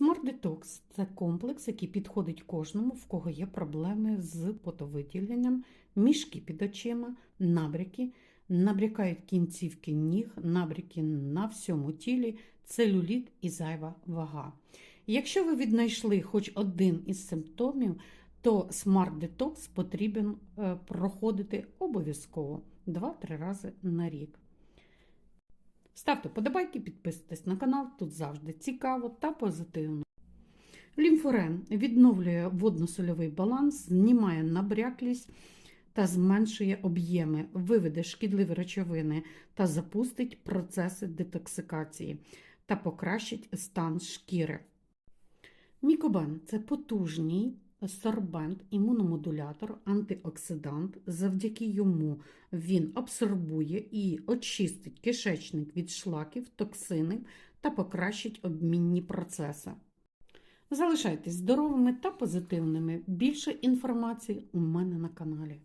Smart Detox – це комплекс, який підходить кожному, в кого є проблеми з потовиділенням, мішки під очима, набряки, набрякають кінцівки ніг, набряки на всьому тілі, целюліт і зайва вага. Якщо ви віднайшли хоч один із симптомів, то Smart Detox потрібен е, проходити обов'язково 2-3 рази на рік. Ставте подобайки, підписуйтесь на канал, тут завжди цікаво та позитивно. Лімфорен відновлює водно-сольовий баланс, знімає набряклість та зменшує об'єми, виведе шкідливі речовини та запустить процеси детоксикації та покращить стан шкіри. Мікобен це потужний сорбент, імуномодулятор, антиоксидант. Завдяки йому він абсорбує і очистить кишечник від шлаків, токсинів та покращить обмінні процеси. Залишайтесь здоровими та позитивними. Більше інформації у мене на каналі.